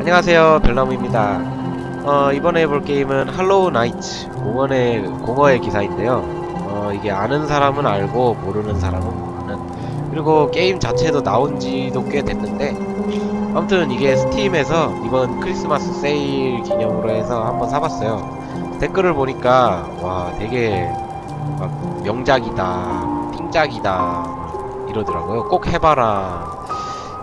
안녕하세요. 별나무입니다. 어, 이번에 해볼 게임은 할로우 나이츠 공원의 공허의 기사인데요. 어, 이게 아는 사람은 알고 모르는 사람은 모르는 그리고 게임 자체도 나온 지도 꽤 됐는데 아무튼 이게 스팀에서 이번 크리스마스 세일 기념으로 해서 한번 사봤어요. 댓글을 보니까 와 되게 막 명작이다 핑작이다 이러더라고요. 꼭 해봐라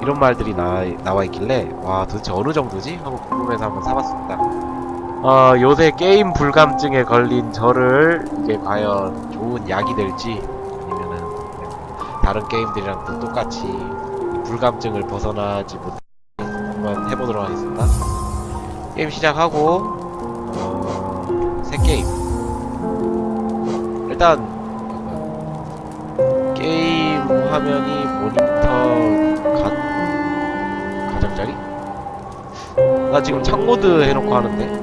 이런 말들이 나, 나와 있길래 와 도대체 어느 정도지? 하고 궁금해서 한번 사봤습니다. 어 요새 게임 불감증에 걸린 저를 이게 과연 좋은 약이 될지 아니면은 다른 게임들이랑 또 똑같이 이 불감증을 벗어나지 못 한번 해보도록 하겠습니다. 게임 시작하고 어, 새 게임 일단 화면이 모니터 가, 가장자리? 나 지금 창모드 해놓고 하는데.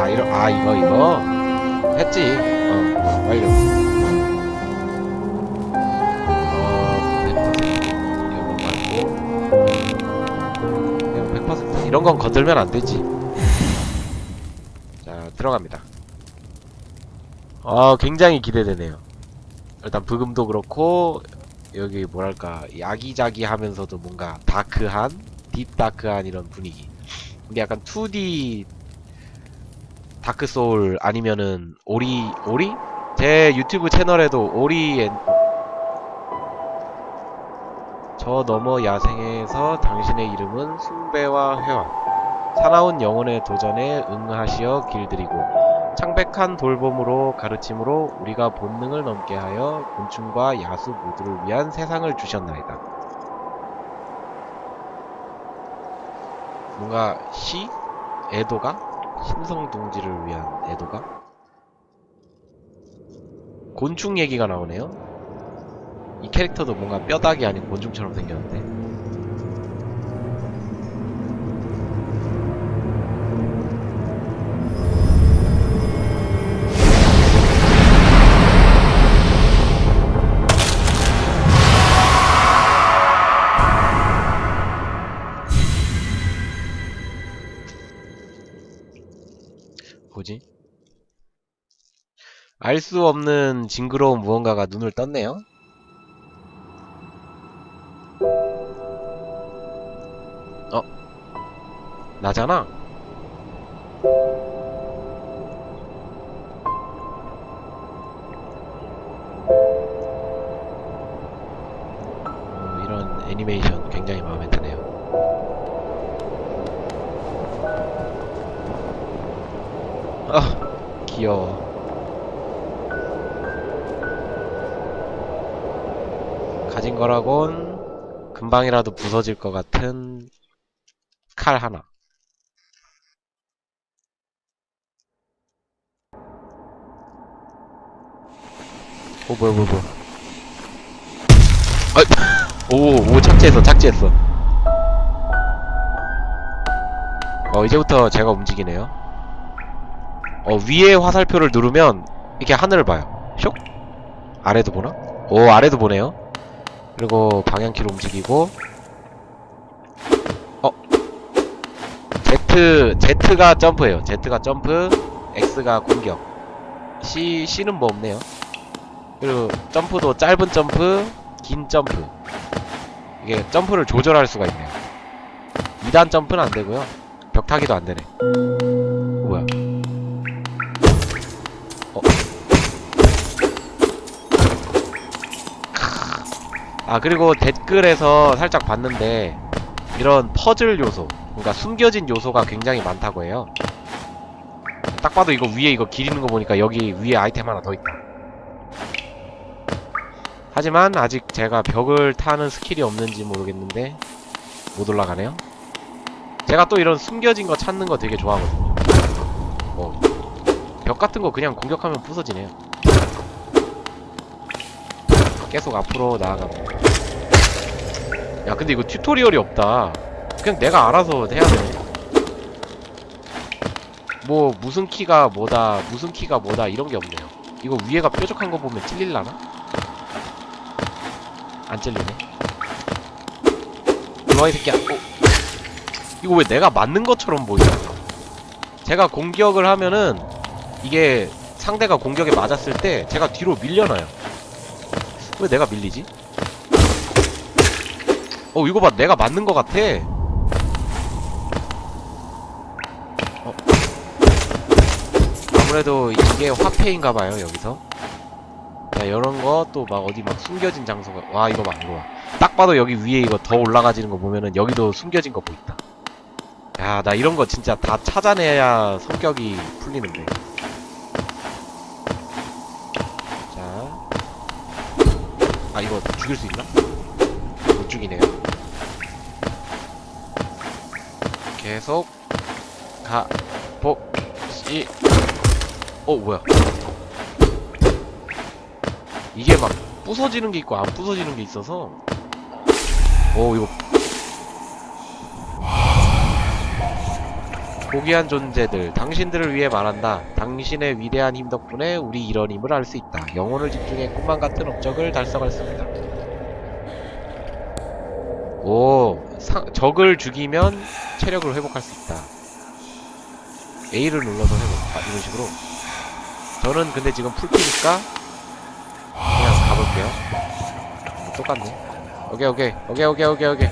아 이러 아 이거 이거? 했지. 어 완료. 어 100% 이거 말고. 이거 100% 이런 건 건들면 안 되지. 자 들어갑니다 아 굉장히 기대되네요. 일단 브금도 그렇고 여기 뭐랄까 야기자기하면서도 뭔가 다크한 딥다크한 이런 분위기. 이게 약간 2D 다크 소울 아니면은 오리 오리? 제 유튜브 채널에도 오리 앤... 저 너머 야생에서 당신의 이름은 숭배와 회화. 사나운 영혼의 도전에 응하시어 길들이고 창백한 돌봄으로 가르침으로 우리가 본능을 넘게 하여 곤충과 야수 모두를 위한 세상을 주셨나이다. 뭔가 시? 애도가? 신성둥지를 위한 애도가? 곤충 얘기가 나오네요. 이 캐릭터도 뭔가 뼈다귀 아닌 곤충처럼 생겼는데. 알 수 없는 징그러운 무언가가 눈을 떴네요. 어? 나잖아? 거라곤 금방이라도 부서질 것 같은 칼 하나. 오, 뭐야, 뭐야, 뭐야. 아, 오, 오, 착지했어, 착지했어. 어, 이제부터 제가 움직이네요. 어, 위에 화살표를 누르면 이렇게 하늘을 봐요. 쇽? 아래도 보나? 오, 아래도 보네요. 그리고 방향키로 움직이고 어? Z, Z가 점프예요. Z가 점프, X가 공격. C, C는 뭐 없네요. 그리고 점프도 짧은 점프, 긴 점프. 이게 점프를 조절할 수가 있네요. 2단 점프는 안 되고요. 벽타기도 안 되네. 아 그리고 댓글에서 살짝 봤는데 이런 퍼즐 요소 그러니까 숨겨진 요소가 굉장히 많다고 해요. 딱 봐도 이거 위에 이거 기리는 거 보니까 여기 위에 아이템 하나 더 있다. 하지만 아직 제가 벽을 타는 스킬이 없는지 모르겠는데 못 올라가네요. 제가 또 이런 숨겨진 거 찾는 거 되게 좋아하거든요. 뭐, 벽 같은 거 그냥 공격하면 부서지네요 계속 앞으로 나아가고. 야 근데 이거 튜토리얼이 없다. 그냥 내가 알아서 해야 되네 뭐 무슨 키가 뭐다 무슨 키가 뭐다 이런 게 없네요. 이거 위에가 뾰족한 거 보면 찔릴라나? 안 찔리네. 일로와 이 새끼야. 오. 이거 왜 내가 맞는 것처럼 보이냐? 제가 공격을 하면은 이게 상대가 공격에 맞았을 때 제가 뒤로 밀려나요 왜 내가 밀리지? 어 이거 봐. 내가 맞는 것 같아. 어. 아무래도 이게 화폐인가봐요 여기서. 자 이런 거 또 막 어디 막 숨겨진 장소가 와 이거 봐 이거 봐딱 봐도 여기 위에 이거 더 올라가지는 거 보면은 여기도 숨겨진 거 보인다. 야 나 이런 거 진짜 다 찾아내야 성격이 풀리는데 아 이거 죽일 수 있나? 못 죽이네요. 계속 가보 시. 어 뭐야? 이게 막 부서지는 게 있고 안 부서지는 게 있어서. 오 이거 고귀한 존재들 당신들을 위해 말한다 당신의 위대한 힘 덕분에 우리 이런 힘을 알 수 있다 영혼을 집중해 꿈만 같은 업적을 있다 오 상, 적을 죽이면 체력을 회복할 수 있다 A를 눌러서 회복 아, 이런 식으로 저는 근데 지금 풀피니까 그냥 가볼게요. 음, 똑같네. 오케이 오케이 오케이 오케이 오케이 오케이.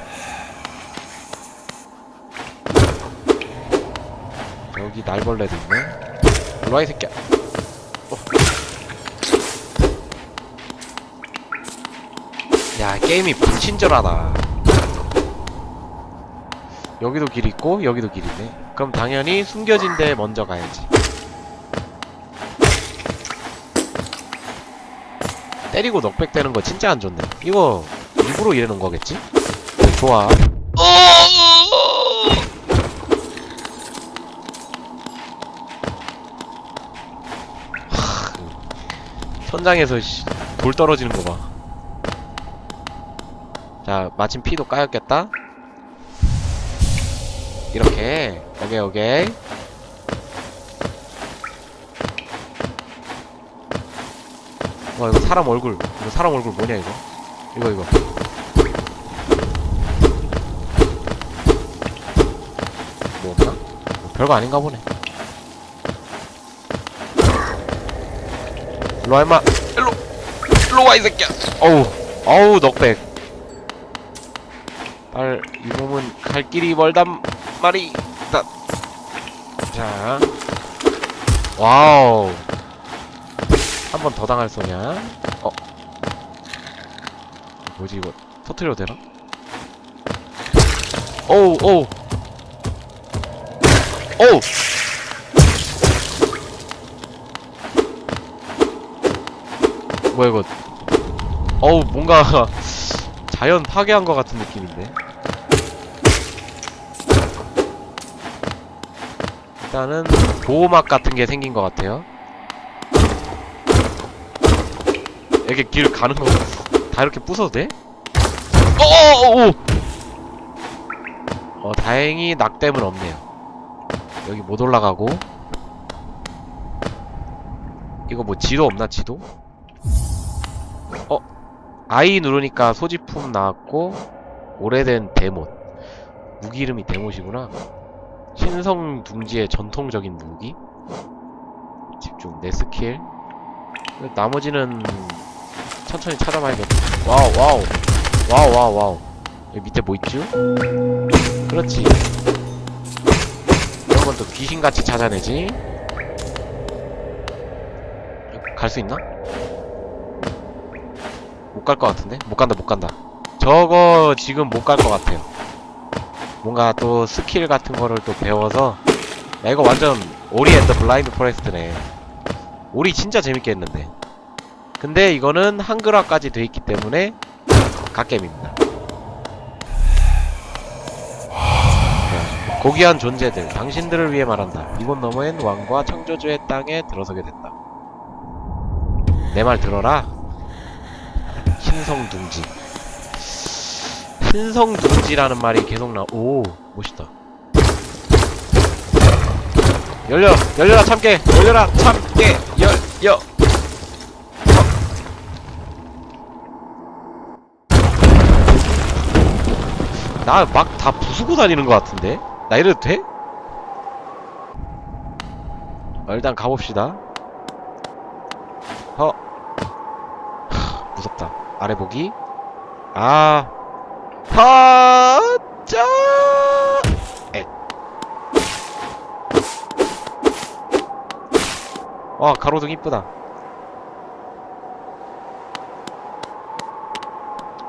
여기 날벌레도 있네. 일로와 이 새끼야. 어. 야 게임이 불친절하다. 여기도 길 있고 여기도 길 있네. 그럼 당연히 숨겨진 데 먼저 가야지. 때리고 넉백되는 거 진짜 안 좋네. 이거 일부러 이러는 거겠지? 네, 좋아. 천장에서 씨, 돌 떨어지는 거 봐. 자, 마침 피도 까였겠다. 이렇게 오케이 오케이. 와 이거 사람 얼굴 이거 사람 얼굴 뭐냐 이거 이거 이거 뭐 없나? 뭐 별거 아닌가 보네 일로와 임마. 일로 일로 와 이 새끼야. 어우 어우 넉백. 빨이 몸은 갈 길이 멀단 말이. 다. 자. 와우. 한 번 더 당할 소냐? 어? 뭐지 이거? 터트려도 되나? 오우 오우. 오우 뭐야 이거 어우 뭔가 자연 파괴한 것 같은 느낌인데 일단은 보호막 같은 게 생긴 것 같아요 이렇게 길 가는 거 다 이렇게 부숴도 돼? 어어어! 어 다행히 낙댐은 없네요. 여기 못 올라가고 이거 뭐 지도 없나 지도? 어 I 누르니까 소지품 나왔고 오래된 데못 무기 이름이 데못이구나. 신성 둥지의 전통적인 무기 집중 내 스킬 나머지는 천천히 찾아봐야겠다. 와우, 와우. 와우, 와우, 와우. 여기 밑에 뭐 있죠? 그렇지. 이런 건 또 귀신같이 찾아내지. 갈 수 있나? 못갈것 같은데? 못 간다, 못 간다. 저거 지금 못 갈 것 같아요. 뭔가 또 스킬 같은 거를 또 배워서. 야, 이거 완전 오리 앤더 블라인드 포레스트네. 오리 진짜 재밌게 했는데. 근데 이거는 한글화까지 돼 있기 때문에 갓겜입니다. 네, 고귀한 존재들, 당신들을 위해 말한다. 이곳 너머엔 왕과 창조주의 땅에 들어서게 됐다. 내 말 들어라. 신성둥지. 신성둥지라는 말이 계속 나. 오, 멋있다. 열려, 열려라 참깨, 열려라 참깨, 열려. 나막 다 부수고 다니는 것 같은데? 나 이래도 돼? 어, 일단 가봅시다. 어. 하, 무섭다. 아래 보기. 아. 하. 짜. 에. 와, 가로등 이쁘다.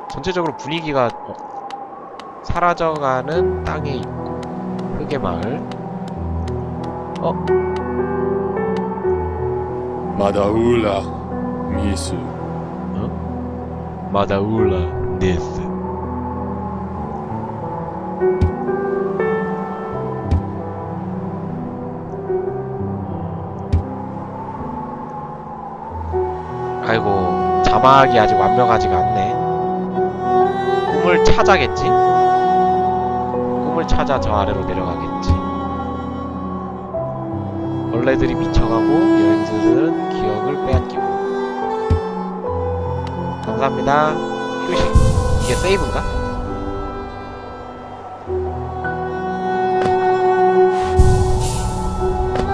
전체적으로 분위기가 사라져가는 땅에 있고 흙의 마을 어? 마다울라 미스 아이고 자막이 아직 완벽하지가 않네. 꿈을 찾아겠지? 꿈을 찾아 저 아래로 내려가겠지. 벌레들이 미쳐가고 여행자들은 기억을 빼앗기고 감사합니다. 휴식. 이게 세이브인가?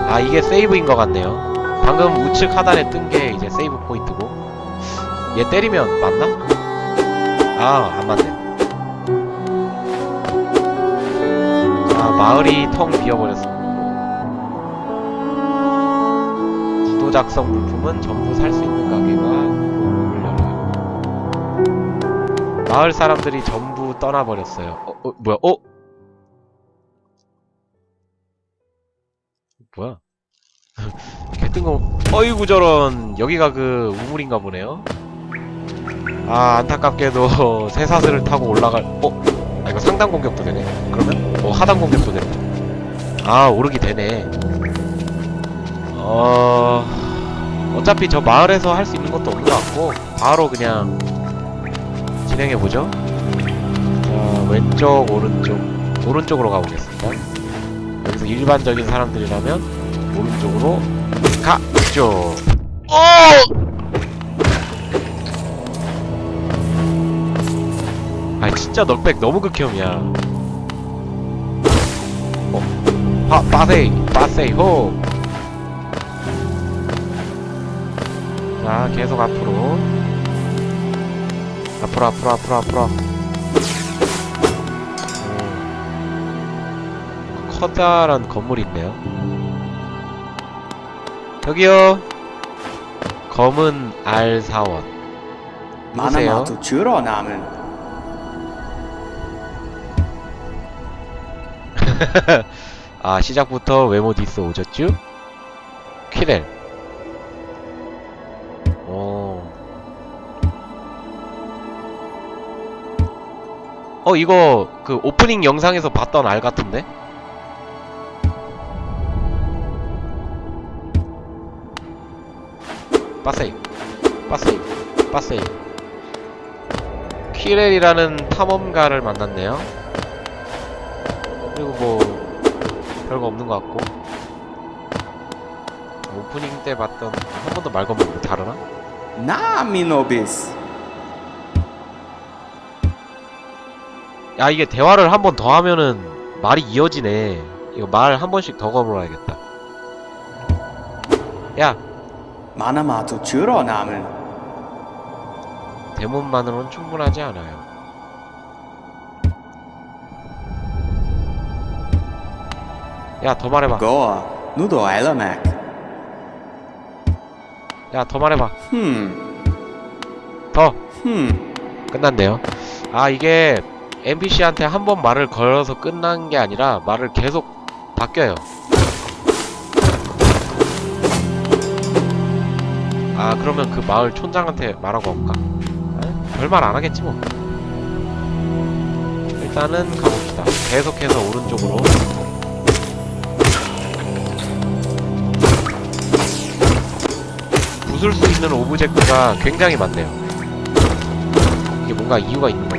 아, 이게 세이브인 것 같네요. 방금 우측 하단에 뜬 게 이제 세이브 포인트고. 얘 때리면 맞나? 아, 안 맞네. 자, 마을이 텅 비어버렸습니다. 구도 작성 물품은 전부 살 수 있는 가게가 마을 사람들이 전부 떠나버렸어요. 어, 어 뭐야? 어? 뭐야? 개뜬거. 어이구 저런. 여기가 그 우물인가 보네요. 아 안타깝게도 쇠사슬을 타고 올라갈. 어? 아 이거 상단 공격도 되네. 그러면 어 하단 공격도 된다. 아 오르기 되네. 어 어차피 저 마을에서 할 수 있는 것도 없는 것 같고 바로 그냥 진행해 보죠. 자 왼쪽 오른쪽 오른쪽으로 가보겠습니다. 여기서 일반적인 사람들이라면 오른쪽으로 가죠. 어! 아 진짜 넉백 너무 극혐이야. 어, 파 빠세이 빠세이 호. 자 계속 앞으로 앞으로 앞으로 앞으로 앞으로. 오. 커다란 건물이 있네요. 저기요. 검은 알 사원. 누구세요? 마나마도 줄어 남은 아 시작부터 외모 디스 오졌쥬? 퀴렐 어 이거 그 오프닝 영상에서 봤던 알 같은데? 빠세이. 빠세이. 빠세이. 퀴렐이라는 탐험가를 만났네요. 그리고 뭐 별거 없는 것 같고. 오프닝 때 봤던 한 번도 말 건뭐 다르나? 나 미노비스 야 이게 대화를 한 번 더 하면은 말이 이어지네. 이거 말 한 번씩 더 걸어야겠다. 야. 마나마도 줄어 남은 대문만으로는 충분하지 않아요. 야 더 말해봐. 고아 누도 엘라맥 야더 말해봐. 흠. 더. 흠. 끝났네요. 아 이게 NPC한테 한 번 말을 걸어서 끝난 게 아니라 말을 계속 바뀌어요. 아 그러면 그 마을 촌장한테 말하고 올까? 별말 안 하겠지 뭐. 일단은 가봅시다. 계속해서 오른쪽으로. 부술 수 있는 오브젝트가 굉장히 많네요. 이게 뭔가 이유가 있는 건가?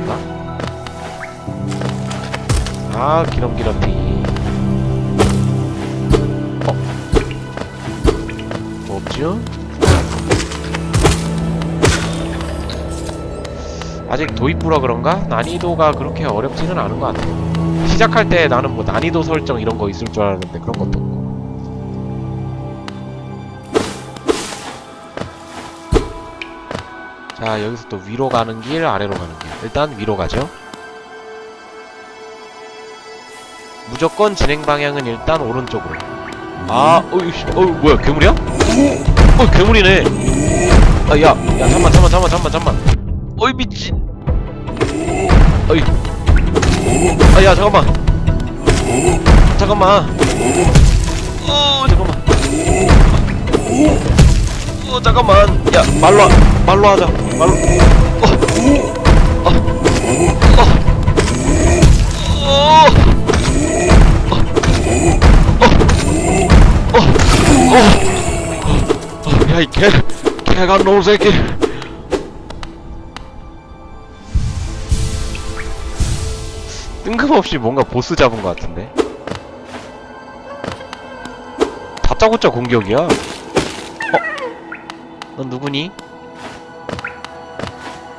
아, 기럼기럼티. 어? 뭐 없죠? 아직 도입부라 그런가? 난이도가 그렇게 어렵지는 않은 것 같아요. 시작할 때 나는 뭐 난이도 설정 이런 거 있을 줄 알았는데 그런 것도 없고. 자, 여기서 또 위로 가는 길, 아래로 가는 길. 일단 위로 가죠. 무조건 진행 방향은 일단 오른쪽으로. 아, 어이, 씨, 어, 뭐야, 괴물이야? 어, 괴물이네. 아, 야, 야, 잠만, 잠만, 잠만, 잠만, 잠만. 어이, 미친. 어이. 아, 야, 잠깐만. 잠깐만. 어, 잠깐만. 어, 잠깐만. 야, 말로, 하- 말로 하자. 말로. 어, 어, 어, 야, 이 개, 개가 놈 새끼. 뜬금없이 뭔가 보스 잡은 것 같은데. 다짜고짜 공격이야. 어? 넌 누구니?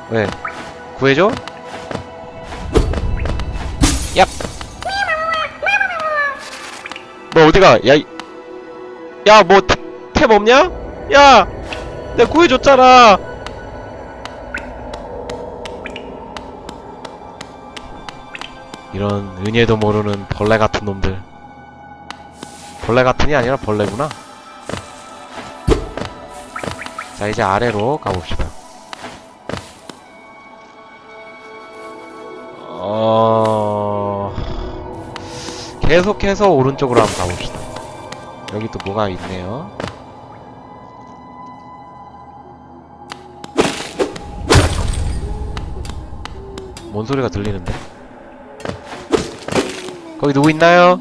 왜? 구해줘? 얍! 너 어디가? 야, 이- 야, 뭐, 탭, 탭 없냐? 야! 내가 구해줬잖아! 이런 은혜도 모르는 벌레 같은 놈들. 벌레 같은이 아니라 벌레구나. 자, 이제 아래로 가봅시다. 어... 계속해서 오른쪽으로 한번 가봅시다. 여기 또 뭐가 있네요. 뭔 소리가 들리는데? 거기 누구 있나요?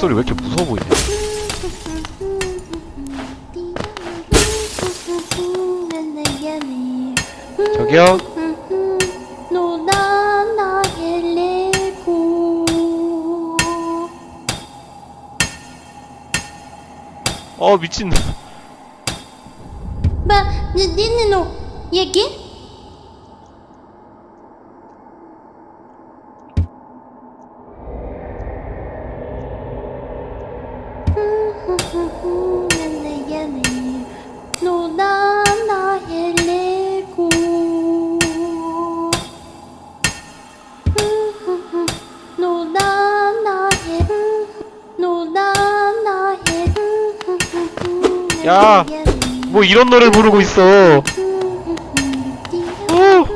소리 왜 이렇게 무서워 보이냐? 저기요? 뭐 이런 노래를 부르고 있어. 어.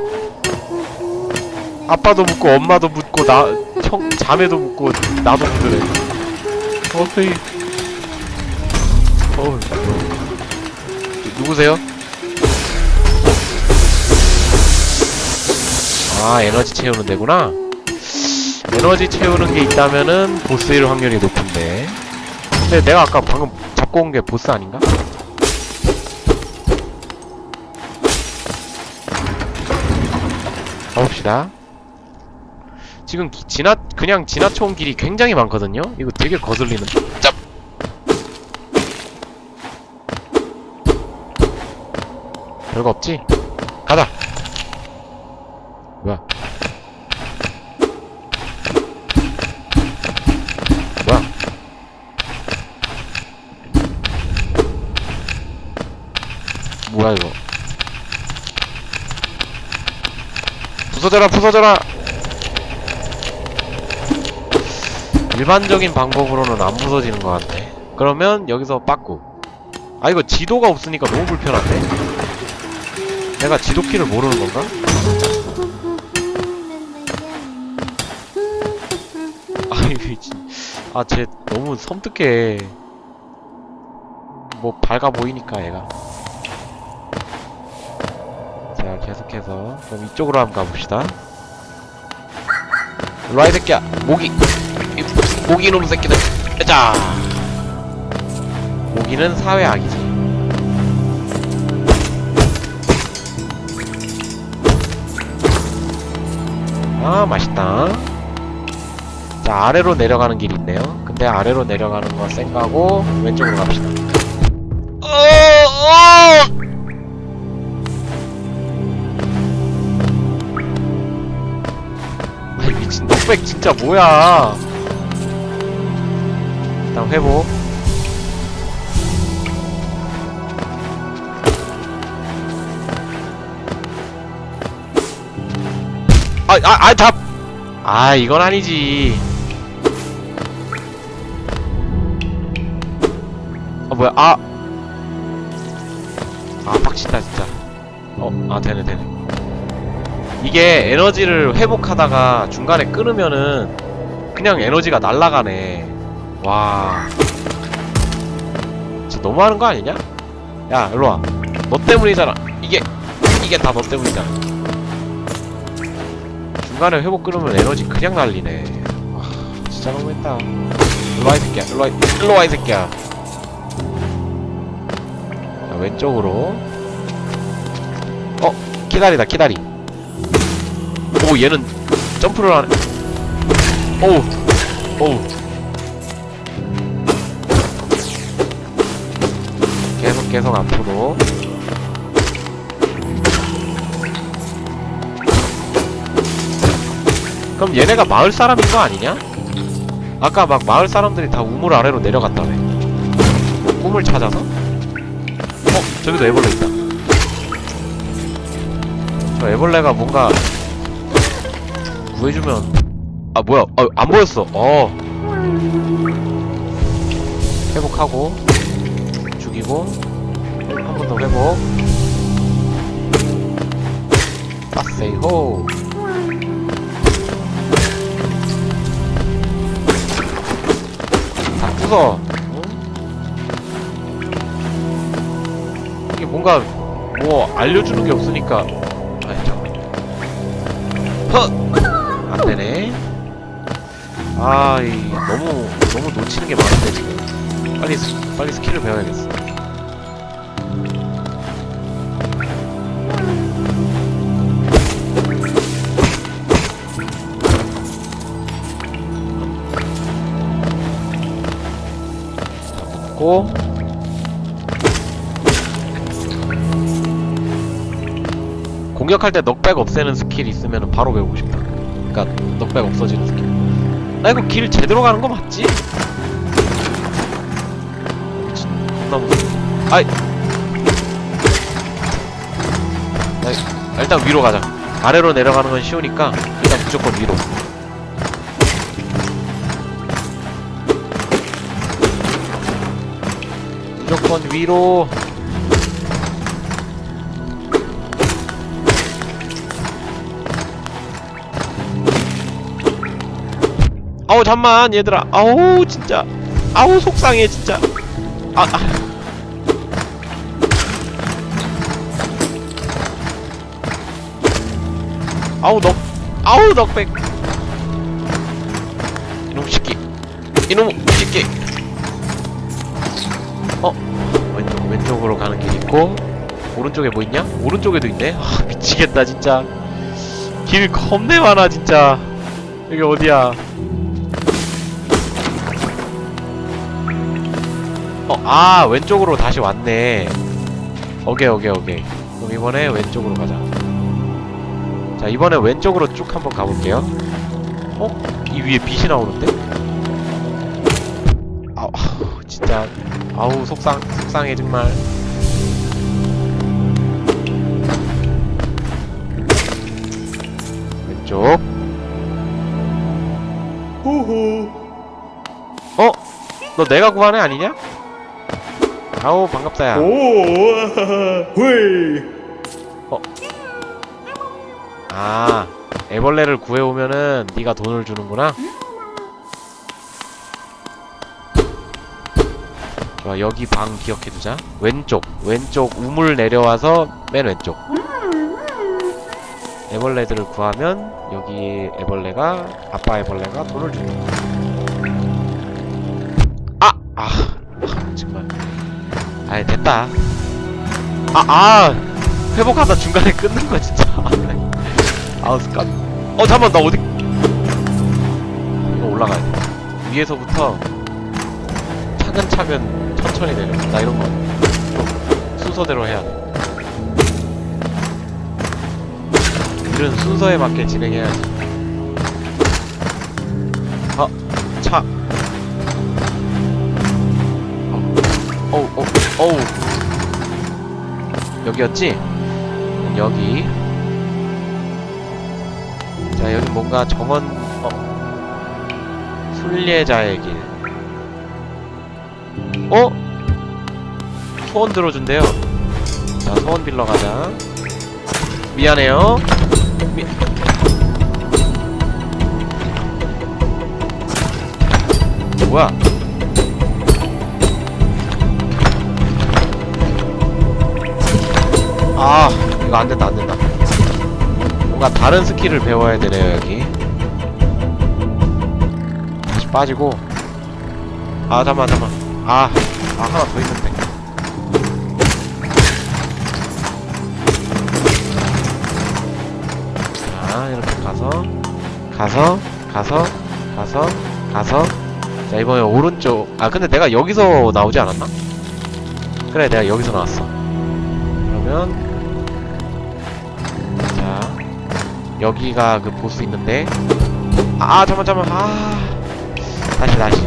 아빠도 묻고 엄마도 묻고 나 형 자매도 묻고 나도 묻으래. 어이. 어. 누구세요? 아 에너지 채우는 데구나. 에너지 채우는 게 있다면은 보스일 확률이 높은데. 근데 내가 아까 방금 잡고 온 게 보스 아닌가? 가봅시다. 지금 기- 지나 그냥 지나쳐온 길이 굉장히 많거든요. 이거 되게 거슬리는. 짭. 별거 없지? 가자. 뭐야? 뭐야? 뭐야 이거? 부서져라 부서져라. 일반적인 방법으로는 안 부서지는 것 같네 그러면 여기서 빠꾸 아 이거 지도가 없으니까 너무 불편한데? 내가 지도키를 모르는 건가? 아 이거 아쟤 너무 섬뜩해. 뭐 밝아 보이니까 얘가. 자 계속해서 그럼 이쪽으로 한번 가봅시다. 일로와 이 새끼야. 모기. 이, 모기 노는 새끼들. 짜 모기는 사회악이지. 아 맛있다. 자 아래로 내려가는 길이 있네요. 근데 아래로 내려가는 건 생가고 왼쪽으로 갑시다. 600 진짜 뭐야 일단 회복 아, 아, 아, 다! 아, 이건 아니지. 아, 뭐야, 아! 아, 빡친다, 진짜. 어, 아, 되네, 되네. 이게 에너지를 회복하다가 중간에 끊으면은 그냥 에너지가 날라가네. 와. 진짜 너무하는 거 아니냐? 야, 일로와. 너 때문이잖아. 이게, 이게 다 너 때문이잖아. 중간에 회복 끊으면 에너지 그냥 날리네. 와, 진짜 너무했다. 일로와, 이 새끼야. 일로와, 이- 일로와, 이 새끼야. 자, 왼쪽으로. 어, 키다리다, 키다리. 오, 얘는 점프를 하네. 오우, 오우. 계속, 계속 앞으로. 그럼 얘네가 마을 사람인 거 아니냐? 아까 막 마을 사람들이 다 우물 아래로 내려갔다며. 뭐 꿈을 찾아서? 어, 저기도 애벌레 있다. 저 애벌레가 뭔가 구해주면 아 뭐야? 아, 안 보였어. 어. 회복하고 죽이고 한 번 더 회복. 빠세이호. 다 부숴. 응? 이게 뭔가 뭐 알려주는 게 없으니까. 아이 잠깐. 헛. 안 되네. 아, 이 너무 너무 놓치는 게 많은데 지금. 빨리 스, 빨리 스킬을 배워야겠어. 고 공격할 때 넉백 없애는 스킬 있으면 바로 배우고 싶다. 그니까 넉백 없어지는 스킬. 나 이거 길 제대로 가는 거 맞지? 무서워. 아이. 나, 이- 일단 위로 가자. 아래로 내려가는 건 쉬우니까 일단 무조건 위로. 무조건 위로. 아우 잠만 얘들아. 아우 진짜. 아우 속상해 진짜. 아, 아. 아우 넉 아우 넉백. 이놈 새끼. 이놈 새끼. 어? 왼쪽 왼쪽으로 가는 길 있고 오른쪽에 뭐 있냐? 오른쪽에도 있네. 아 미치겠다 진짜. 길 겁내 많아 진짜. 여기 어디야 어, 아, 왼쪽으로 다시 왔네. 오케이, 오케이, 오케이. 그럼 이번에 왼쪽으로 가자. 자, 이번에 왼쪽으로 쭉 한번 가볼게요. 어? 이 위에 빛이 나오는데? 아우, 진짜. 아우, 속상, 속상해, 정말. 왼쪽. 호호. 어? 너 내가 구한 애 아니냐? 아우, 반갑다야. 오. 회. 아 애벌레를 구해 오면은 네가 돈을 주는구나 좋아 여기 방 기억해두자 왼쪽 왼쪽 우물 내려와서 맨 왼쪽 애벌레들을 구하면 여기 애벌레가 아빠 애벌레가 돈을 아! 아이 됐다. 아! 아! 회복하다 중간에 끊는 거 진짜. 아우 습관. 어 잠깐만 나 어디 이거 올라가야 돼. 위에서부터 차근차근 천천히 내려. 나 이런 거좀 순서대로 해야 돼. 일은 순서에 맞게 진행해야지. 아, 차. 어, 어우 어우 어우. 여기였지? 여기. 자 여기 뭔가 정원 어. 순례자의 길. 어? 소원 들어준대요. 자 소원 빌러 가자. 미안해요. 미... 아 이거 안된다 안된다. 뭔가 다른 스킬을 배워야 되네요 여기. 다시 빠지고. 아 잠만 잠만. 아, 아 하나 더 있는데 자 이렇게 가서 가서 가서 가서 가서. 자 이번에 오른쪽. 아 근데 내가 여기서 나오지 않았나? 그래 내가 여기서 나왔어. 그러면 여기가 그 보스 있는데. 아, 아 잠만 잠만. 아. 다시 다시.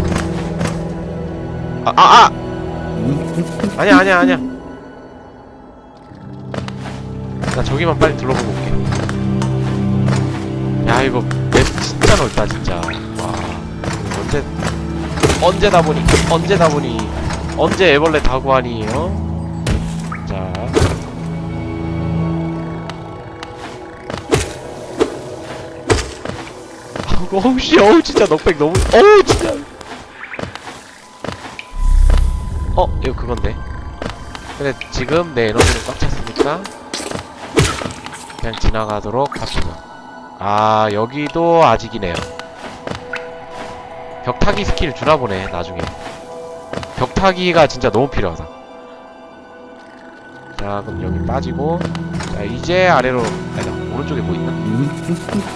아아 아, 아! 아니야 아니야 아니야. 나 저기만 빨리 둘러보고 올게. 야 이거 맵 진짜 넓다 진짜. 와. 언제 언제다 보니 언제다 보니 언제 애벌레 다고 하니 어? 어우 씨 어우 진짜 넉백 너무 어우 진짜. 어 이거 그건데. 근데 지금 내 에너지는 꽉 찼으니까 그냥 지나가도록 합시다. 아 여기도 아직이네요. 벽타기 스킬 주나 보네 나중에. 벽타기가 진짜 너무 필요하다. 자 그럼 여기 빠지고. 자 이제 아래로 아니다 오른쪽에 뭐 있나?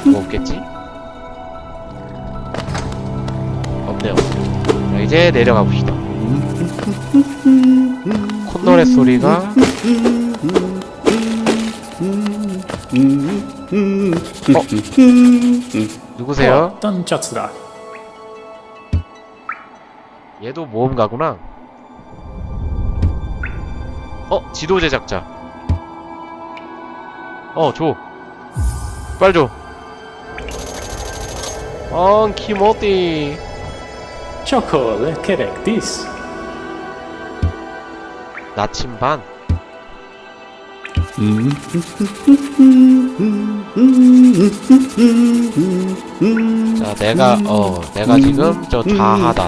뭐 없겠지? 이제 내려가 봅시다 콧노래 소리가 어? 누구세요? 어떤 쩌스다. 얘도 모험가구나. 어, 지도 제작자. 어, 줘. 빨리 줘. 어, 키모띠. 캐렉티스. 나침반. 자, 내가, 어, 내가 지금 저 다하다.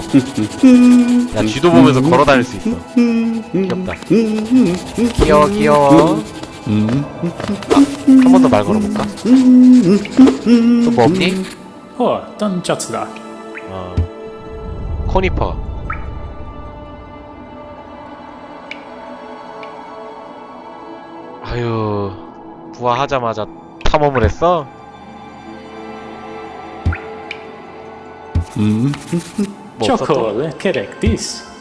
야, 쥐도 보면서 걸어 다닐 수 있어. 귀엽다. 귀여워, 귀여워. 한 번 더 말 걸어볼까? 또 뭐 없니? 어떤 쩌스다. 어. 코니퍼. 아유, 부화하자마자 탐험을 했어? 뭐 또? 초콜릿 캐렉티스.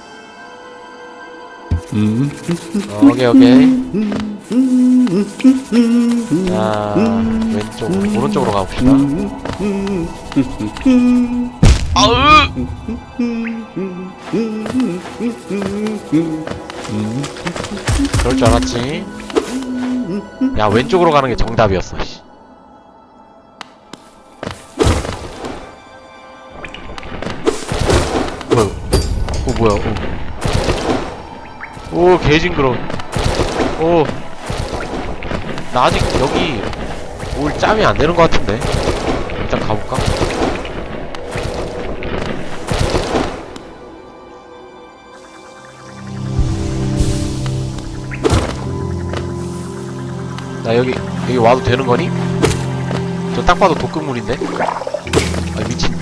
어, 오케이, 오케이. 자, 왼쪽, 오른쪽으로 가봅시다. 아으! 그럴 줄 알았지. 야, 왼쪽으로 가는 게 정답이었어, 씨. 뭐야, 어, 뭐야, 오. 오, 개징그러. 오. 나 아직 여기 올 짬이 안 되는 것 같은데. 나 여기 여기 와도 되는 거니? 저 딱 봐도 독극물인데? 아 미친